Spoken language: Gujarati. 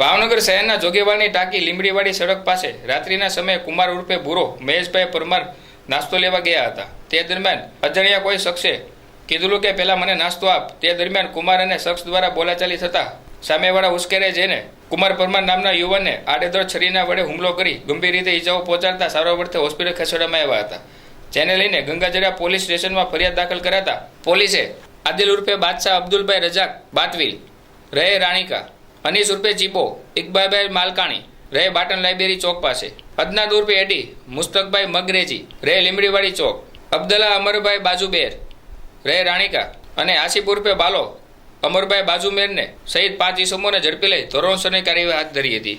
ભાવનગર શહેરના જોગેવાળની ટાંકી લીંબડીવાડી સડક પાસે રાત્રિના સમયે કુમાર ઉર્ફે ભૂરો મહેશભાઈ પરમાર નાસ્તો લેવા ગયા હતા. તે દરમિયાન અજાણ્યા કોઈ શખ્સે કીધું કે પહેલા મને નાસ્તો આપ. તે દરમિયાન કુમાર અને શખ્સ દ્વારા બોલાચાલી થતા સામેવાળા ઉશ્કેરે જઈને કુમાર પરમાર નામના યુવાનને આડેધડ છરીના વડે હુમલો કરી ગંભીર રીતે ઈજાઓ પહોંચાડતા સારવાર અર્થે હોસ્પિટલ ખસેડવામાં આવ્યા હતા. જેને લઈને ગંગાજળિયા પોલીસ સ્ટેશનમાં ફરિયાદ દાખલ કરાતા પોલીસે આદિલ ઉર્ફે બાદશાહ અબ્દુલભાઈ રજાક બાતવીલ રહે રાણીકા અનીસ ઉર્ફે ચીપો ઇકબાઈભાઈ માલકાણી રહે બાટન લાઇબ્રેરી ચોક પાસે. અદનાદ ઉર્ફે એડી, મુસ્તકભાઈ મગરેજી રહે લીમડીવાડી ચોક. અબ્દુલ્લા અમરભાઈ બાજુબેર રહે રાણીકા અને આસિફ ઉર્ફે બાલો, અમરભાઈ બાજુમેરને સહિત પાંચ ઈસમોને ઝડપી લઈ ધોરણસરની કાર્યવાહી હાથ ધરી હતી.